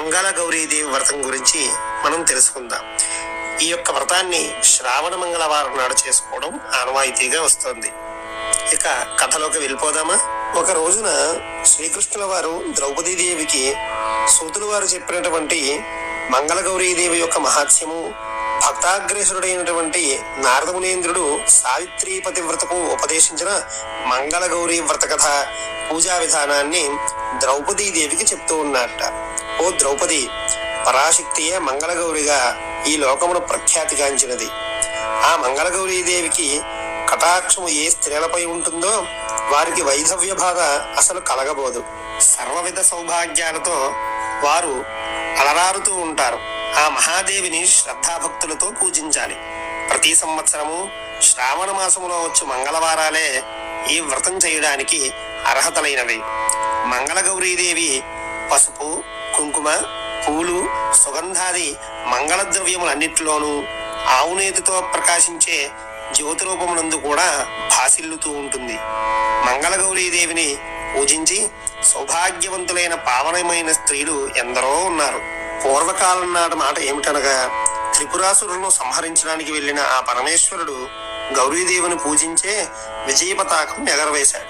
మంగళ గౌరీదేవి వ్రతం గురించి మనం తెలుసుకుందాం. ఈ యొక్క వ్రతాన్ని శ్రావణ మంగళవారం నాడు చేసుకోవడం ఆనవాయితీగా వస్తుంది. ఇక కథలోకి వెళ్ళిపోదామా? ఒక రోజున శ్రీకృష్ణుల వారు ద్రౌపదీదేవికి సూతులు వారు చెప్పినటువంటి మంగళగౌరీదేవి యొక్క మహాత్స్యము భక్తాగ్రేసుడైనటువంటి నారదమునేంద్రుడు సావిత్రి పతివ్రతకు ఉపదేశించిన మంగళగౌరీ వ్రత కథ పూజా విధానాన్ని ద్రౌపదీదేవికి చెప్తూ ఉన్నట్ట ఓ ద్రౌపది పరాశక్తియే మంగళగౌరిగా ఈ లోకమును ప్రఖ్యాతిగాంచినది. ఆ మంగళగౌరీదేవికి కటాక్షము ఏ స్త్రీలపై ఉంటుందో వారికి వైధవ్య బాధ అసలు కలగబోదు. సర్వవిధ సౌభాగ్యాలతో వారు అలరారుతూ ఉంటారు. ఆ మహాదేవిని శ్రద్ధాభక్తులతో పూజించాలి. ప్రతి సంవత్సరము శ్రావణ మాసములో వచ్చు మంగళవారాలే ఈ వ్రతం చేయడానికి అర్హతలైనవి. మంగళగౌరీదేవి పసుపు కుంకుమ పూలు సుగంధాది మంగళ ద్రవ్యములన్నిటిలోనూ ఆవునేతితో ప్రకాశించే జ్యోతి రూపమునందు కూడా భాసిల్లుతూ ఉంటుంది. మంగళగౌరీదేవిని పూజించి సౌభాగ్యవంతులైన పావనమైన స్త్రీలు ఎందరో ఉన్నారు. పూర్వకాలం నాటి మాట ఏమిటనగా త్రిపురాసురులను సంహరించడానికి వెళ్ళిన ఆ పరమేశ్వరుడు గౌరీదేవిని పూజించే విజయ పతాకం ఎగరవేశాడు.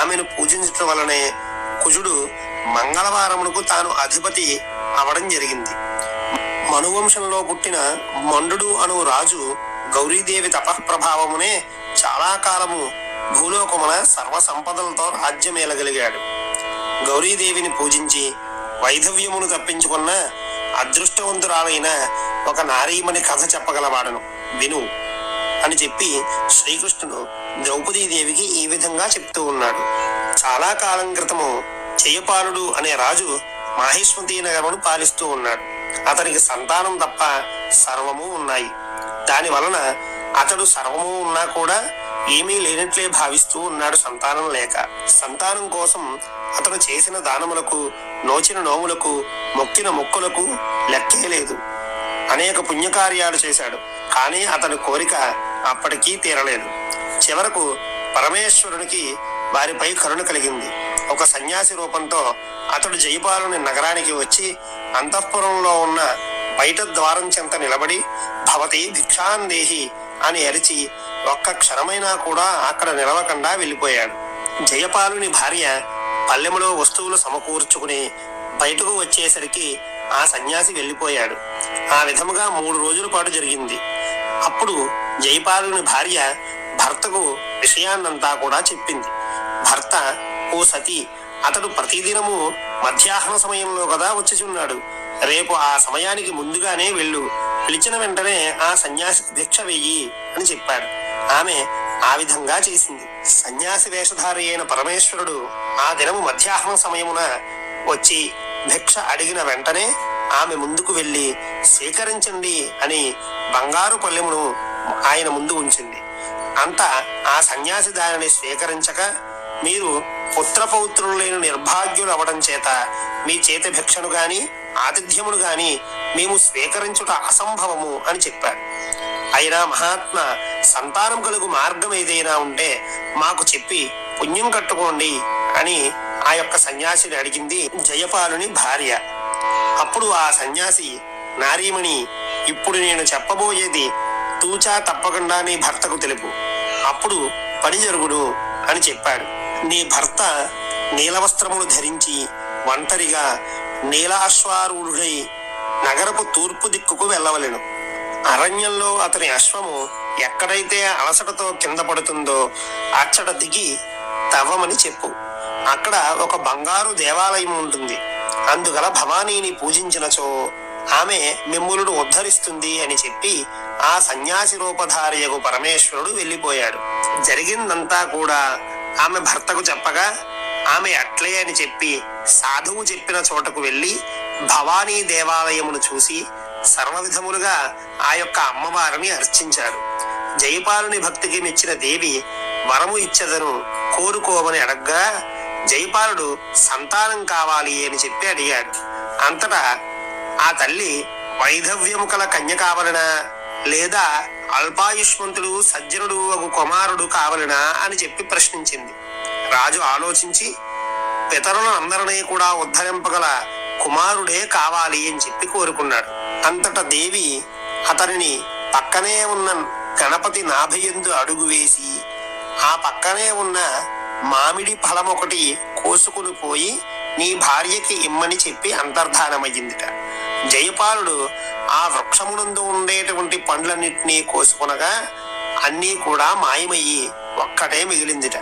ఆమెను పూజించటం వలనే కుజుడు మంగళవారమునకు తాను అధిపతి అవడం జరిగింది. మనువంశంలో పుట్టిన మండుడు అను రాజు గౌరీదేవి తపఃప్రభావమునే చాలా కాలము భూలోకమున సర్వ సంపదలతో రాజ్యమేలగలిగాడు. గౌరీదేవిని పూజించి వైధవ్యమును తప్పించుకున్న అదృష్టవంతురాలైన ఒక నారీమణి కథ చెప్పగలవాడను. విను అని చెప్పి శ్రీకృష్ణుడు ద్రౌపదీదేవికి ఈ విధంగా చెప్తూ ఉన్నాడు. చాలా కాలం క్రితము చెయ్యపాలుడు అనే రాజు మాహిష్మతి నగరమును పాలిస్తూ ఉన్నాడు. అతనికి సంతానం తప్ప సర్వము ఉన్నాయి. దాని వలన అతడు సర్వము ఉన్నా కూడా ఏమీ లేనట్లే భావిస్తూ ఉన్నాడు సంతానం లేక. సంతానం కోసం అతను చేసిన దానములకు నోచిన నోములకు మొక్కిన మొక్కులకు లెక్కే లేదు. అనేక పుణ్యకార్యాలు చేశాడు. కానీ అతని కోరిక అప్పటికీ తీరలేదు. చివరకు పరమేశ్వరునికి వారిపై కరుణ కలిగింది. ఒక సన్యాసి రూపంతో అతడు జయపాలుని నగరానికి వచ్చి అంతఃపురంలో ఉన్న బయట ద్వారం చెంత నిలబడి భవతి భిక్షాందేహి అని అరిచి ఒక్క క్షణమైనా కూడా అక్కడ నిలవకుండా వెళ్ళిపోయాడు. జయపాలుని భార్య పల్లెములో వస్తువులు సమకూర్చుకుని బయటకు వచ్చేసరికి ఆ సన్యాసి వెళ్ళిపోయాడు. ఆ విధముగా మూడు రోజుల పాటు జరిగింది. అప్పుడు జయపాలుని భార్య భర్తకు విషయాన్నంతా కూడా చెప్పింది. భర్త ఓ సతి అతడు ప్రతిదినము మధ్యాహ్న సమయంలో కదా వచ్చిచున్నాడు. రేపు ఆ సమయానికి ముందుగానే వెళ్ళు. పిలిచిన వెంటనే ఆ సన్యాసి భిక్ష వెయ్యి అని చెప్పాడు. ఆమె ఆ విధంగా చేసింది. సన్యాసి వేషధారి అయిన పరమేశ్వరుడు ఆ దినము మధ్యాహ్నం సమయమున వచ్చి భిక్ష అడిగిన వెంటనే ఆమె ముందుకు వెళ్ళి స్వీకరించండి అని బంగారు పల్లెమును ఆయన ముందు ఉంచింది. అంత ఆ సన్యాసి దానిని స్వీకరించక మీరు పుత్రపౌత్రులైన లేని నిర్భాగ్యులు అవడం చేత మీ చేతి భిక్షను గాని ఆతిథ్యమును గాని మేము స్వీకరించుట అసంభవము అని చెప్పాడు. అయినా మహాత్మ సంతానం కలుగు మార్గం ఏదైనా ఉంటే మాకు చెప్పి పుణ్యం కట్టుకోండి అని ఆ యొక్క సన్యాసిని అడిగింది జయపాలుని భార్య. అప్పుడు ఆ సన్యాసి నారీమణి ఇప్పుడు నేను చెప్పబోయేది తూచా తప్పకుండా నీ భర్తకు తెలుపు. అప్పుడు పని జరుగును అని చెప్పాడు. నీ భర్త నీలవస్త్రములు ధరించి ఒంటరిగా నీలాశ్వారూఢుడై నగరపు తూర్పు దిక్కుకు వెళ్ళవలెను. అరణ్యంలో అతని అశ్వము ఎక్కడైతే అలసటతో కింద పడుతుందో అచ్చట దిగి తవ్వమని చెప్పు. అక్కడ ఒక బంగారు దేవాలయం ఉంటుంది. అందుగల భవానీని పూజించినచో ఆమె మిమ్ములను ఉద్ధరిస్తుంది అని చెప్పి ఆ సన్యాసి రూపధారియకు పరమేశ్వరుడు వెళ్ళిపోయాడు. జరిగిందంతా కూడా ఆమె భర్తకు చెప్పగా ఆమె అట్లే అని చెప్పి సాధువు చెప్పిన చోటకు వెళ్ళి భవానీ దేవాలయమును చూసి సర్వవిధములుగా ఆ యొక్క అమ్మవారిని అర్చించారు. జయపాలుని భక్తికి మెచ్చిన దేవి వరము ఇచ్చదను కోరుకోమని అడగ్గా జయపాలుడు సంతానం కావాలి అని చెప్పి అడిగాడు. అంతటా ఆ తల్లి వైధవ్యము కల కన్య కావలనా లేదా అల్పాయుష్మంతుడు సజ్జనుడు ఒక కుమారుడు కావలనా అని చెప్పి ప్రశ్నించింది. రాజు ఆలోచించి పితరులను అందరినీ కూడా ఉద్ధరింపగల కుమారుడే కావాలి అని చెప్పి కోరుకున్నాడు. అంతట దేవి అతనిని పక్కనే ఉన్న గణపతి నాభయందు అడుగు వేసి ఆ పక్కనే ఉన్న మామిడి ఫలం ఒకటి కోసుకుని పోయి నీ భార్యకి ఇమ్మని చెప్పి అంతర్ధానమయ్యిందిట. జయపాలుడు ఆ వృక్షమునందు ఉండేటువంటి పండ్లన్నింటినీ కోసుకునగా అన్నీ కూడా మాయమయ్యి ఒక్కటే మిగిలిందిట.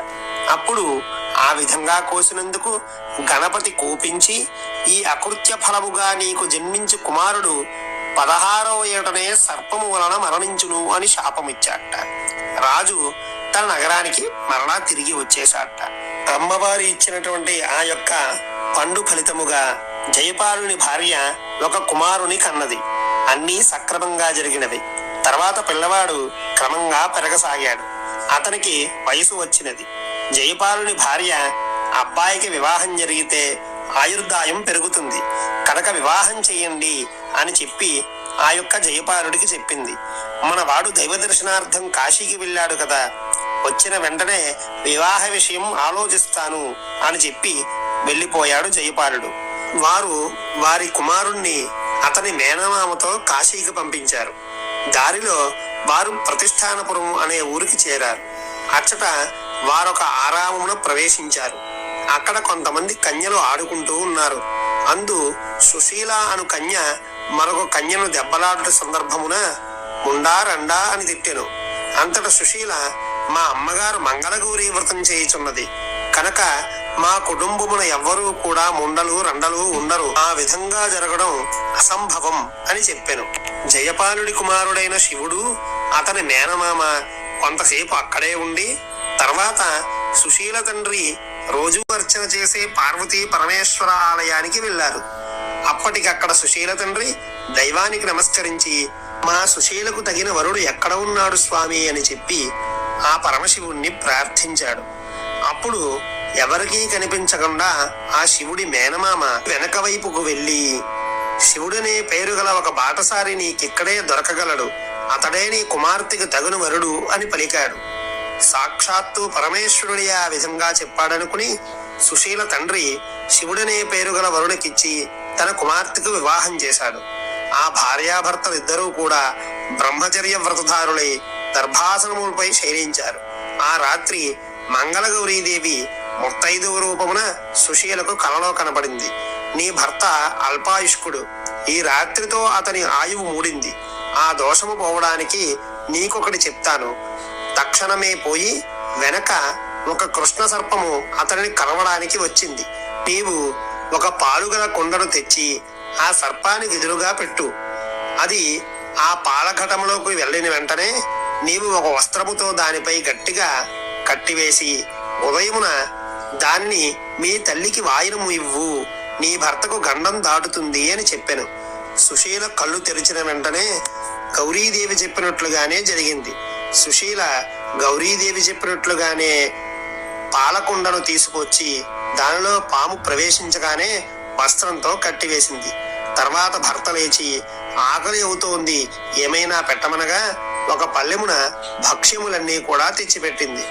అప్పుడు ఆ విధంగా కోసినందుకు గణపతి కోపించి ఈ అకృత్య ఫలముగా నీకు జన్మించి కుమారుడు పదహారవ ఏటనే సర్పము వలన మరణించును అని శాపమిచ్చాట రాజు తన నగరానికి మరలా తిరిగి వచ్చేశాట అమ్మవారు ఇచ్చినటువంటి ఆ యొక్క పండు ఫలితముగా జయపాలుని భార్య ఒక కుమారుని కన్నది. అన్నీ సక్రమంగా జరిగినవి. తర్వాత పిల్లవాడు క్రమంగా పెరగసాగాడు. అతనికి వయసు వచ్చినది. జయపాలుని భార్య అబ్బాయికి వివాహం జరిగితే ఆయుర్దాయం పెరుగుతుంది. కనుక వివాహం చేయండి అని చెప్పి ఆ యొక్క జయపాలుడికి చెప్పింది. మన వాడు దైవ దర్శనార్థం కాశీకి వెళ్ళాడు కదా. వచ్చిన వెంటనే వివాహ విషయం ఆలోచిస్తాను అని చెప్పి వెళ్ళిపోయాడు జయపాలుడు. వారు వారి కుమారుణ్ణి అతని మేనమామతో కాశీకి పంపించారు. దారిలో వారు ప్రతిష్టానపురం అనే ఊరికి చేరారు. అచ్చట వారొక ఆరామమున ప్రవేశించారు. అక్కడ కొంతమంది కన్యలు ఆడుకుంటూ ఉన్నారు. అందు సుశీల అను కన్య మరొక కన్యను దెబ్బలాడుట సందర్భమున ముండా రండా అని తిట్టెను. అంతట సుశీల మా అమ్మగారు మంగళగౌరి వ్రతం చేయుచున్నది. కనుక మా కుటుంబమున ఎవ్వరూ కూడా ముండలు రండలు ఉండరు. ఆ విధంగా జరగడం అసంభవం అని చెప్పాను. జయపాలుడి కుమారుడైన శివుడు అతని నేనమామ కొంతసేపు అక్కడే ఉండి తర్వాత సుశీల తండ్రి రోజు అర్చన చేసే పార్వతీ పరమేశ్వర ఆలయానికి వెళ్ళారు. అప్పటికక్కడ సుశీల తండ్రి దైవానికి నమస్కరించి మా సుశీలకు తగిన వరుడు ఎక్కడ ఉన్నాడు స్వామి? అని చెప్పి ఆ పరమశివుణ్ణి ప్రార్థించాడు. అప్పుడు ఎవరికీ కనిపించకుండా ఆ శివుడి మేనమామ వెనక వైపుకు వెళ్ళి శివుడనే పేరు గల ఒక బాటసారి నీకిక్కడే దొరకగలడు. అతడే నీ కుమార్తెకు తగును వరుడు అని పలికాడు. సాక్షాత్తు పరమేశ్వరుడి ఆ విధంగా చెప్పాడనుకుని సుశీల తండ్రి శివుడనే పేరు గల వరుడికిచ్చి తన కుమార్తెకు వివాహం చేశాడు. ఆ భార్యాభర్తలిద్దరూ కూడా బ్రహ్మచర్య వ్రతధారులై దర్భాసనములపై శయనించారు. ఆ రాత్రి మంగళగౌరీదేవి ముత్తైదువ రూపమున సుశీలకు కలలో కనబడింది. నీ భర్త అల్పాయుష్కుడు. ఈ రాత్రితో అతని ఆయువు మూడింది. ఆ దోషము పోవడానికి నీకొకటి చెప్తాను. తక్షణమే పోయి వెనక ఒక కృష్ణ సర్పము అతనిని కలవడానికి వచ్చింది. నీవు ఒక పాలుగల కుండను తెచ్చి ఆ సర్పానికి ఎదురుగా పెట్టు. అది ఆ పాలఘటంలోకి వెళ్ళిన వెంటనే నీవు ఒక వస్త్రముతో దానిపై గట్టిగా కట్టివేసి ఉదయమున దాన్ని మీ తల్లికి వాయినము ఇవ్వు. నీ భర్తకు గండం దాటుతుంది అని చెప్పాను. సుశీల కళ్ళు తెరిచిన వెంటనే గౌరీదేవి చెప్పినట్లుగానే జరిగింది. సుశీల గౌరీదేవి చెప్పినట్లుగానే పాలకుండను తీసుకొచ్చి దానిలో పాము ప్రవేశించగానే వస్త్రంతో కట్టివేసింది. తర్వాత భర్త లేచి ఆకలి అవుతోంది ఏమైనా పెట్టమనగా ఒక పల్లెమున భక్ష్యములన్నీ కూడా తెచ్చిపెట్టింది.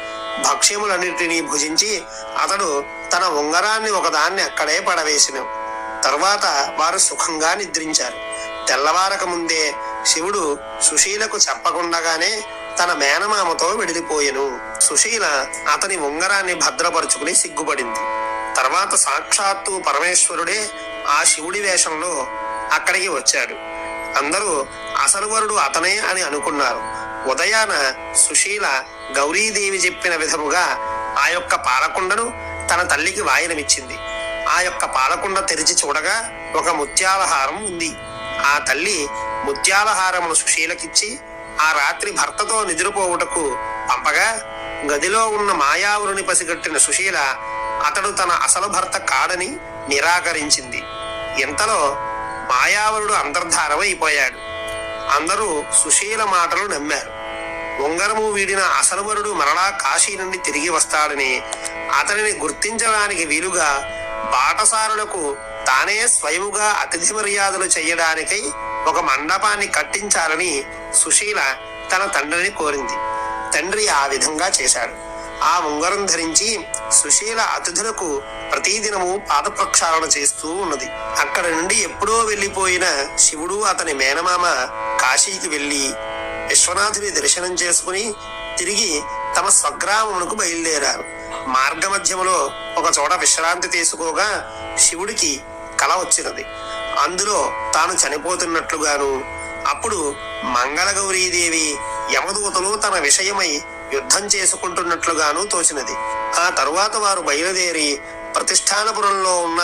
భక్ష్యములన్నిటినీ భుజించి అతడు తన ఉంగరాన్ని ఒకదాన్ని అక్కడే పడవేసిన. తర్వాత వారు సుఖంగా నిద్రించారు. తెల్లవారక ముందే శివుడు సుశీలకు చెప్పకుండగానే తన మేనమామతో వెడిలిపోయెను సుశీల అతని ఉంగరాన్ని భద్రపరుచుకుని సిగ్గుపడింది. తర్వాత సాక్షాత్తు పరమేశ్వరుడే ఆ శివుడి వేషంలో అక్కడికి వచ్చాడు. అందరూ అసలు వరుడు అతనే అని అనుకున్నారు. ఉదయాన సుశీల గౌరీదేవి చెప్పిన విధముగా ఆ యొక్క పాలకుండను తన తల్లికి వాయనమిచ్చింది. ఆ యొక్క పాలకుండ తెరిచి చూడగా ఒక ముత్యాలహారం ఉంది. ఆ తల్లి ముత్యాలహారమును సుశీలకిచ్చి ఆ రాత్రి భర్తతో నిద్రపోవుటకు పంపగా గదిలో ఉన్న మాయావురుని పసిగట్టిన సుశీల అతడు తన అసలు భర్త కాడని నిరాకరించింది. ఇంతలో మాయావరుడు అంతర్ధారమైపోయాడు అందరూ సుశీల మాటలు నమ్మారు. ఉంగరము వీడిన అసలువరుడు మరలా కాశీ నుండి తిరిగి వస్తాడని అతనిని గుర్తించడానికి వీలుగా బాటసారులకు తానే స్వయముగా అతిథి మర్యాదలు చేయడానికై ఒక మండపాన్ని కట్టించాలని సుశీల తన తండ్రిని కోరింది. తండ్రి ఆ విధంగా చేశాడు. ఆ ఉంగరం ధరించి సుశీల అతిథులకు ప్రతిదినము పాదప్రక్షాళన చేస్తూ ఉన్నది. అక్కడ నుండి ఎప్పుడో వెళ్ళిపోయిన శివుడు అతని మేనమామ కాశీకి వెళ్ళి విశ్వనాథుని దర్శనం చేసుకుని తిరిగి తమ స్వగ్రామమునకు బయలుదేరారు. మార్గమధ్యములో ఒక చోట విశ్రాంతి తీసుకోగా శివుడికి కల వచ్చినది. అందులో తాను చనిపోతున్నట్లుగాను అప్పుడు మంగళగౌరీదేవి యమదూతలు తన విషయమై యుద్ధం చేసుకుంటున్నట్లుగాను తోచినది. ఆ తరువాత వారు బయలుదేరి ప్రతిష్టానపురంలో ఉన్న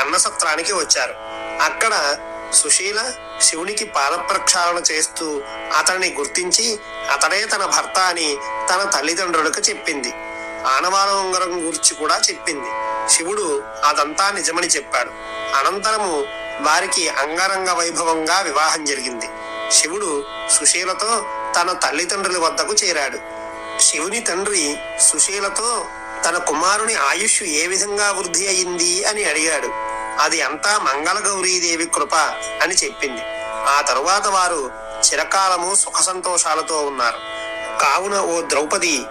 అన్నసత్రానికి వచ్చారు. అక్కడ సుశీల శివునికి పాదప్రక్షాళన చేస్తూ అతన్ని గుర్తించి అతడే తన భర్త అని తన తల్లిదండ్రులకు చెప్పింది. ఆనవాల ఉంగరం గురించి కూడా చెప్పింది. శివుడు అదంతా నిజమని చెప్పాడు. అనంతరము వారికి అంగరంగ వైభవంగా వివాహం జరిగింది. శివుడు సుశీలతో తన తల్లిదండ్రుల వద్దకు చేరాడు. శివుని తండ్రి సుశీలతో తన కుమారుని ఆయుష్ ఏ విధంగా వృద్ధి అయింది అని అడిగాడు. అది అంతా మంగళగౌరీదేవి కృప అని చెప్పింది. ఆ తరువాత వారు చిరకాలము సుఖ సంతోషాలతో ఉన్నారు. కావున ఓ ద్రౌపది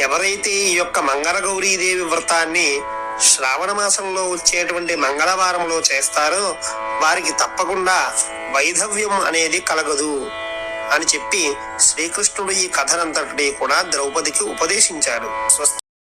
ఎవరైతే ఈ యొక్క మంగళగౌరీదేవి వ్రతాన్ని శ్రావణ మాసంలో వచ్చేటువంటి మంగళవారంలో చేస్తారో వారికి తప్పకుండా వైధవ్యం అనేది కలగదు అని చెప్పి శ్రీకృష్ణుడు ఈ కథనంతటినీ కూడా ద్రౌపదికి ఉపదేశించాడు. స్వస్తి